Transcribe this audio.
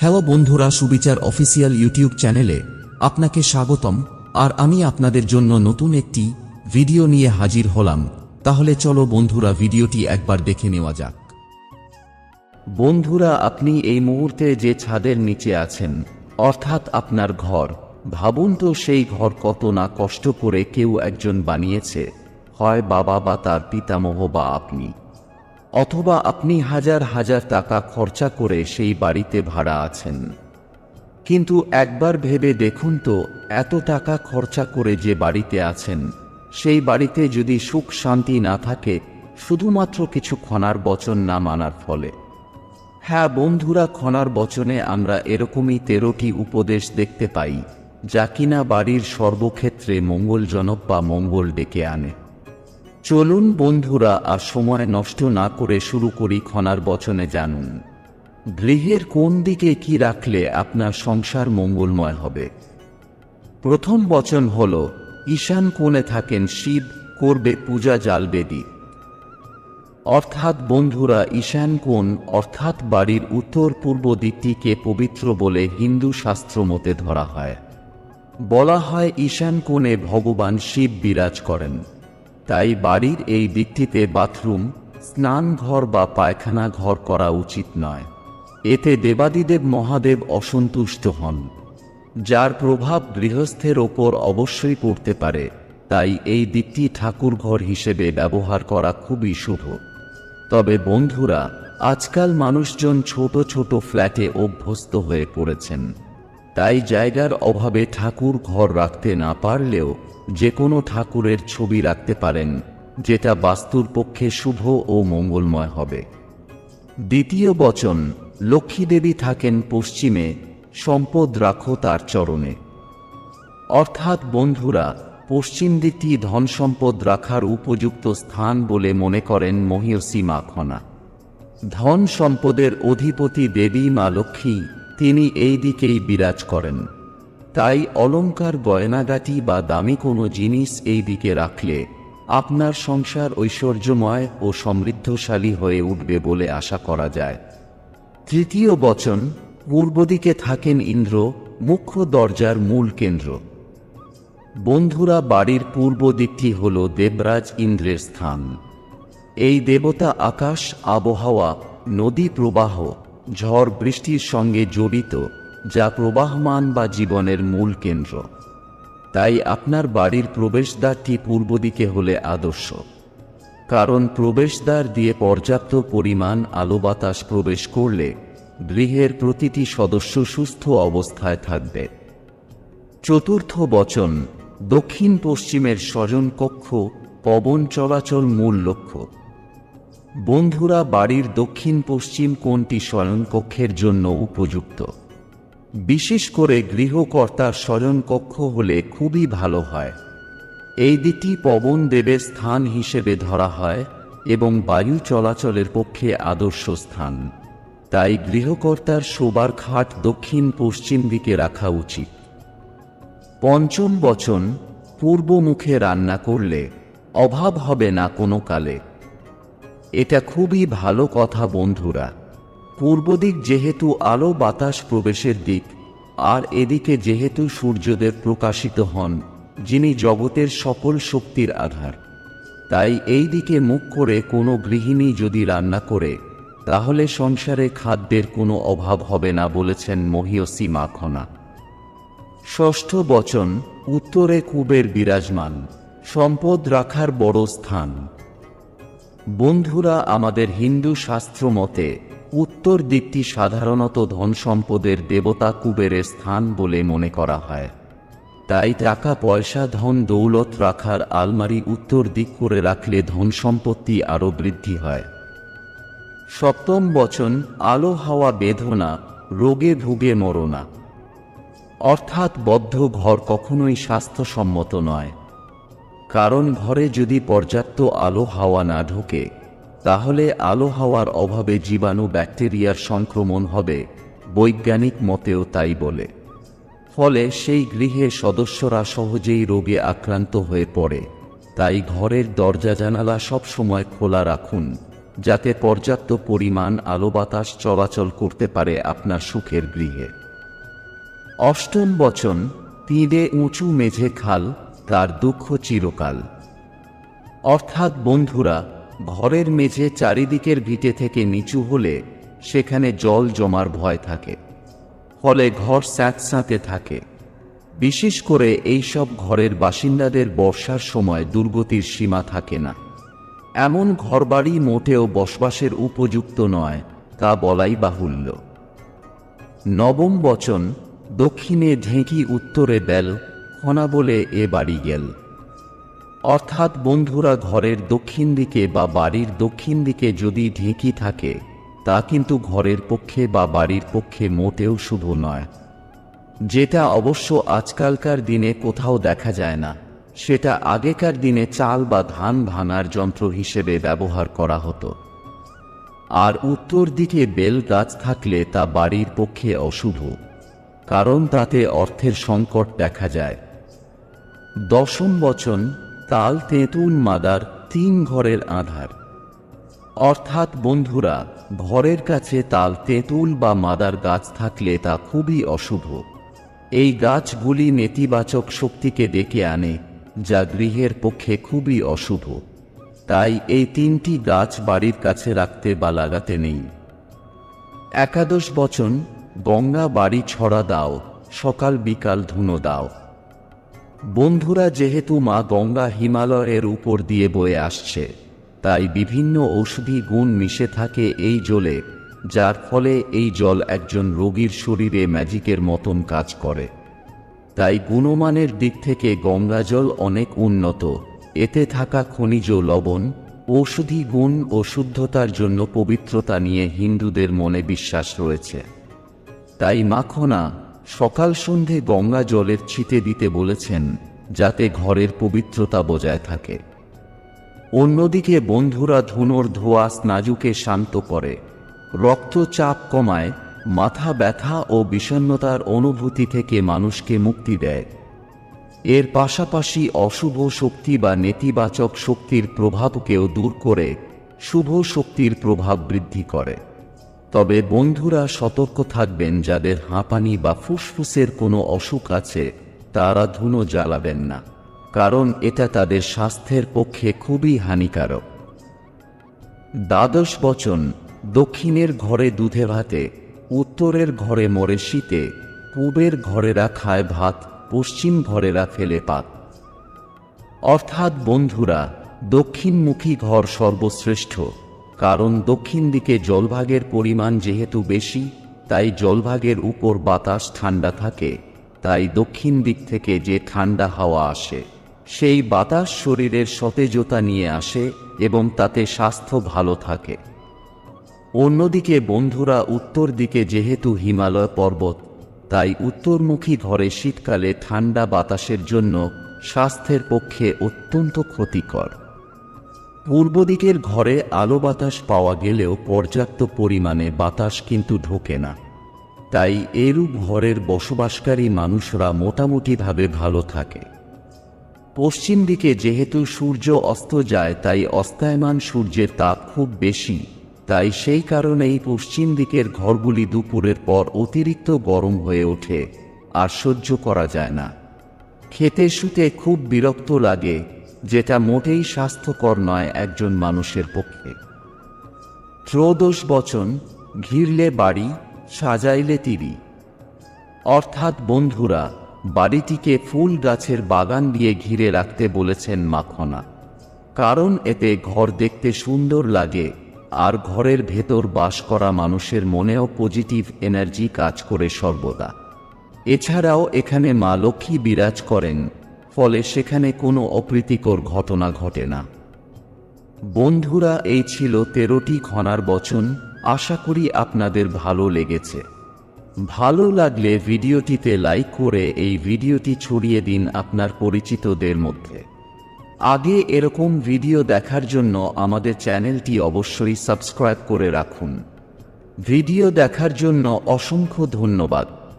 Hello বন্ধুরা সুবিচার official YouTube চ্যানেলে আপনাকে স্বাগতম, আর আমি আপনাদের জন্য নতুন একটি ভিডিও নিয়ে হাজির হলাম। তাহলে চলো বন্ধুরা ভিডিওটি একবার দেখে নেওয়া যাক। বন্ধুরা, আপনি এই মুহূর্তে যে ছাদের নিচে আছেন, অর্থাৎ আপনার ঘর, ভাবুন তো সেই ঘর কত না কষ্ট করে কেউ একজন বানিয়েছে, হয় বাবা বা তার পিতামহ বা আপনি। অথবা আপনি হাজার হাজার টাকা খরচা করে সেই বাড়িতে ভাড়া আছেন। কিন্তু একবার ভেবে দেখুন তো, এত টাকা খরচা করে যে বাড়িতে আছেন, সেই বাড়িতে যদি সুখ শান্তি না থাকে, শুধুমাত্র কিছু ক্ষণার বচন না মানার ফলে। হ্যাঁ বন্ধুরা, ক্ষণার বচনে আমরা এরকমই তেরোটি উপদেশ দেখতে পাই, যা কিনা বাড়ির সর্বক্ষেত্রে মঙ্গলজনক বা মঙ্গল ডেকে আনে। চলুন বন্ধুরা আর সময় নষ্ট না করে শুরু করি ক্ষণার বচনে জানুন। গৃহের কোন দিকে কি রাখলে আপনার সংসার মঙ্গলময় হবে? প্রথম বচন হল, ঈশান কোণে থাকেন শিব, করবে পূজা জ্বালবে দ্বীপ অর্থাৎ বন্ধুরা, ঈশান কোণ অর্থাৎ বাড়ির উত্তর পূর্ব দিকটিকে পবিত্র বলে হিন্দু শাস্ত্র মতে ধরা হয়। বলা হয় ঈশান কোণে ভগবান শিব বিরাজ করেন। তাই বাড়ির এই দিকটিতে বাথরুম, স্নানঘর বা পায়খানা ঘর করা উচিত নয়। এতে দেবাদিদেব মহাদেব অসন্তুষ্ট হন। যার প্রভাব গৃহস্থের ওপর অবশ্যই পড়তে পারে, তাই এই দিকটি ঠাকুরঘর হিসেবে ব্যবহার করা খুবই শুভ। তবে বন্ধুরা, আজকাল মানুষজন ছোট ছোট ফ্ল্যাটে অভ্যস্ত হয়ে পড়েছেন। তাই জায়গার অভাবে ঠাকুর ঘর রাখতে না পারলেও যে কোনো ঠাকুরের ছবি রাখতে পারেন, যেটা বাস্তুর পক্ষে শুভ ও মঙ্গলময় হবে। দ্বিতীয় বচন, লক্ষ্মী দেবী থাকেন পশ্চিমে, সম্পদ রাখো তার চরণে। অর্থাৎ বন্ধুরা, পশ্চিম দিকটি ধন সম্পদ রাখার উপযুক্ত স্থান বলে মনে করেন মহিয়সী মা খনা ধন সম্পদের অধিপতি দেবী মা লক্ষ্মী, তিনি এই দিকেই বিরাজ করেন। তাই অলংকার গয়নাগাটি বা দামি কোনো জিনিস এই দিকে রাখলে আপনার সংসার ঐশ্বর্যময় ও সমৃদ্ধশালী হয়ে উঠবে বলে আশা করা যায়। তৃতীয় বচন, পূর্ব দিকে থাকেন ইন্দ্র, মুখ্য দরজার মূল কেন্দ্র। বন্ধুরা, বাড়ির পূর্ব দিকটি হল দেবরাজ ইন্দ্রের স্থান। এই দেবতা আকাশ, আবহাওয়া, নদী প্রবাহ, ঝড় বৃষ্টির সঙ্গে জড়িত। যা প্রবাহমান বা জীবনের মূল কেন্দ্র। তাই আপনার বাড়ির প্রবেশদ্বারটি পূর্ব দিকে হলে আদর্শ। কারণ প্রবেশদ্বার দিয়ে পর্যাপ্ত পরিমাণ আলো বাতাস প্রবেশ করলে গৃহের প্রতিটি সদস্য সুস্থ অবস্থায় থাকবে। চতুর্থ বচন, দক্ষিণ পশ্চিমের স্বজন কক্ষ পবন চলাচল মূল লক্ষ্য। বন্ধুরা, বাড়ির দক্ষিণ পশ্চিম কোণটি শয়নকক্ষের জন্য উপযুক্ত। বিশেষ করে গৃহকর্তার শয়নকক্ষ হলে খুবই ভালো হয়। এই দিকটি পবন দেবের স্থান হিসেবে ধরা হয় এবং বায়ু চলাচলের পক্ষে আদর্শ স্থান। তাই গৃহকর্তার শোবার খাট দক্ষিণ পশ্চিম দিকে রাখা উচিত। পঞ্চম বচন, পূর্ব মুখে রান্না করলে অভাব হবে না কোনো কালে। এটা খুবই ভালো কথা, বন্ধুরা। পূর্ব দিক যেহেতু আলো বাতাস প্রবেশের দিক, আর এদিকে যেহেতু সূর্যদেব প্রকাশিত হন, যিনি জগতের সকল শক্তির আধার। তাই এই দিকে মুখ করে কোনো গৃহিণী যদি রান্না করে, তাহলে সংসারে খাদ্যের কোনো অভাব হবে না বলেছেন মহিয়সী মাখনা। ষষ্ঠ বচন, উত্তরে কুবের বিরাজমান, সম্পদ রাখার বড় স্থান। বন্ধুরা, আমাদের হিন্দু শাস্ত্র মতে উত্তর দিকটি সাধারণত ধন সম্পদের দেবতা কুবেরের স্থান বলে মনে করা হয়। তাই টাকা, পয়সা, ধন, দৌলত রাখার আলমারি উত্তর দিক করে রাখলে ধন সম্পত্তি আরও বৃদ্ধি হয়। সপ্তম বচন, আলো হাওয়া বেদনা, রোগে ভুগে মরনা। অর্থাৎ বদ্ধ ঘর কখনোই স্বাস্থ্যসম্মত নয়। কারণ ঘরে যদি পর্যাপ্ত আলো হাওয়া না ঢোকে তাহলে আলো হাওয়ার অভাবে জীবাণু ব্যাকটেরিয়ার সংক্রমণ হবে, বৈজ্ঞানিক মতেও তাই বলে। ফলে সেই গৃহে সদস্যরা সহজেই রোগে আক্রান্ত হয়ে পড়ে। তাই ঘরের দরজা জানালা সবসময় খোলা রাখুন, যাতে পর্যাপ্ত পরিমাণ আলো বাতাস চলাচল করতে পারে আপনার সুখের গৃহে। অষ্টম বচন, তীরে উঁচু মেঝে খাল, তার দুঃখ চিরকাল। অর্থাৎ বন্ধুরা ঘরের মেঝে চারিদিকের ভিটে থেকে নিচু হলে সেখানে জল জমার ভয় থাকে। ফলে ঘর স্যাঁতস্যাঁতে থাকে। বিশেষ করে এইসব ঘরের বাসিন্দাদের বর্ষার সময় দুর্গতির সীমা থাকে না। এমন ঘরবাড়ি মোটেও বসবাসের উপযুক্ত নয়, তা বলাই বাহুল্য। নবম বচন, দক্ষিণে ঢেঁকি উত্তরে বেল, খনা বলে এ বাড়ি গেল। অর্থাৎ বন্ধুরা ঘরের দক্ষিণ দিকে বা বাড়ির দক্ষিণ দিকে যদি ঢেঁকি থাকে, তা কিন্তু ঘরের পক্ষে বা বাড়ির পক্ষে মোটেও শুভ নয়। যেটা অবশ্য আজকালকার দিনে কোথাও দেখা যায় না, সেটা আগেকার দিনে চাল বা ধান ভাঙার যন্ত্র হিসেবে ব্যবহার করা হতো। আর উত্তর দিকে বেল গাছ থাকলে তা বাড়ির পক্ষে অশুভ, কারণ তাতে অর্থের সংকট দেখা যায়। দশম বচন তাল, তেঁতুল, মাদার তিন ঘরের আধার। অর্থাৎ বন্ধুরা, ঘরের কাছে তাল, তেঁতুল বা মাদার গাছ থাকলে তা খুবই অশুভ। এই গাছগুলি নেতিবাচক শক্তিকে ডেকে আনে, যা গৃহের পক্ষে খুবই অশুভ। তাই এই তিনটি গাছ বাড়ির কাছে রাখতে বা লাগাতে নেই। একাদশ বচন, গঙ্গা বাড়ি ছড়া দাও, সকাল বিকাল ধুনো দাও। বন্ধুরা যেহেতু মা গঙ্গা হিমালয়ের উপর দিয়ে বয়ে আসছে, তাই বিভিন্ন ঔষধি গুণ মিশে থাকে এই জলে, যার ফলে এই জল একজন রোগীর শরীরে ম্যাজিকের মতন কাজ করে। তাই গুণমানের দিক থেকে গঙ্গা জল অনেক উন্নত, এতে থাকা খনিজ লবণ, ঔষধি গুণ ও শুদ্ধতার জন্য পবিত্রতা নিয়ে হিন্দুদের মনে বিশ্বাস রয়েছে। তাই মাখনা সকাল সন্ধে গঙ্গা জলের ছিটে দিতে বলেছেন, যাতে ঘরের পবিত্রতা বজায় থাকে। অন্যদিকে বন্ধুরা ধুনোর ধোয়া স্নাজুকে শান্ত করে। রক্তচাপ কমায়, মাথা ব্যথা ও বিষণ্ণতার অনুভূতি থেকে মানুষকে মুক্তি দেয়। এর পাশাপাশি অশুভ শক্তি বা নেতিবাচক শক্তির প্রভাবকেও দূর করে, শুভ শক্তির প্রভাব বৃদ্ধি করে। তবে বন্ধুরা সতর্ক থাকবেন যাদের হাঁপানি বা ফুসফুসের কোনো অসুখ আছে, তারা ধুনো জ্বালাবেন না, কারণ এটা তাদের স্বাস্থ্যের পক্ষে খুবই হানিকারক। দ্বাদশ বচন, দক্ষিণের ঘরে দুধে ভাতে, উত্তরের ঘরে মরে শীতে, পূবের ঘরেরা খায় ভাত, পশ্চিম ঘরেরা ফেলে পাত। অর্থাৎ বন্ধুরা, দক্ষিণমুখী ঘর সর্বশ্রেষ্ঠ। কারণ দক্ষিণ দিকে জলভাগের পরিমাণ যেহেতু বেশি, তাই জলভাগের উপর বাতাস ঠান্ডা থাকে, তাই দক্ষিণ দিক থেকে যে ঠান্ডা হাওয়া আসে, সেই বাতাস শরীরের সতেজতা নিয়ে আসে এবং তাতে স্বাস্থ্য ভালো থাকে। অন্যদিকে বন্ধুরা, উত্তর দিকে যেহেতু হিমালয় পর্বত, তাই উত্তরমুখী ঘরে শীতকালে ঠান্ডা বাতাসের জন্য স্বাস্থ্যের পক্ষে অত্যন্ত ক্ষতিকর। পূর্ব দিকের ঘরে আলো বাতাস পাওয়া গেলেও পর্যাপ্ত পরিমাণে বাতাস কিন্তু ঢোকে না। তাই এরূপ ঘরের বসবাসকারী মানুষরা মোটামুটিভাবে ভালো থাকে। পশ্চিম দিকে যেহেতু সূর্য অস্ত যায়, তাই অস্তায়মান সূর্যের তাপ খুব বেশি। তাই সেই কারণেই পশ্চিম দিকের ঘরগুলি দুপুরের পর অতিরিক্ত গরম হয়ে ওঠে, আর সহ্য করা যায় না। খেতে শুতে খুব বিরক্ত লাগে যেটা মোটেই স্বাস্থ্যকর নয় একজন মানুষের পক্ষে। ত্রয়োদশ বচন, ঘিরলে বাড়ি, সাজাইলে তিরি অর্থাৎ বন্ধুরা, বাড়িটিকে ফুল গাছের বাগান দিয়ে ঘিরে রাখতে বলেছেন মাখনা। কারণ এতে ঘর দেখতে সুন্দর লাগে, আর ঘরের ভেতর বাস করা মানুষের মনেও পজিটিভ এনার্জি কাজ করে সর্বদা। এছাড়াও এখানে মা লক্ষ্মী বিরাজ করেন। ফলে সেখানে কোনো অপ্রীতিকর ঘটনা ঘটে না। বন্ধুরা, এই ছিল তেরোটি ঘনার বচন। আশা করি আপনাদের ভালো লেগেছে। ভালো লাগলে ভিডিওটিতে লাইক করে এই ভিডিওটি ছড়িয়ে দিন আপনার পরিচিতদের মধ্যে। আগে এরকম ভিডিও দেখার জন্য আমাদের চ্যানেলটি অবশ্যই সাবস্ক্রাইব করে রাখুন। ভিডিও দেখার জন্য অসংখ্য ধন্যবাদ।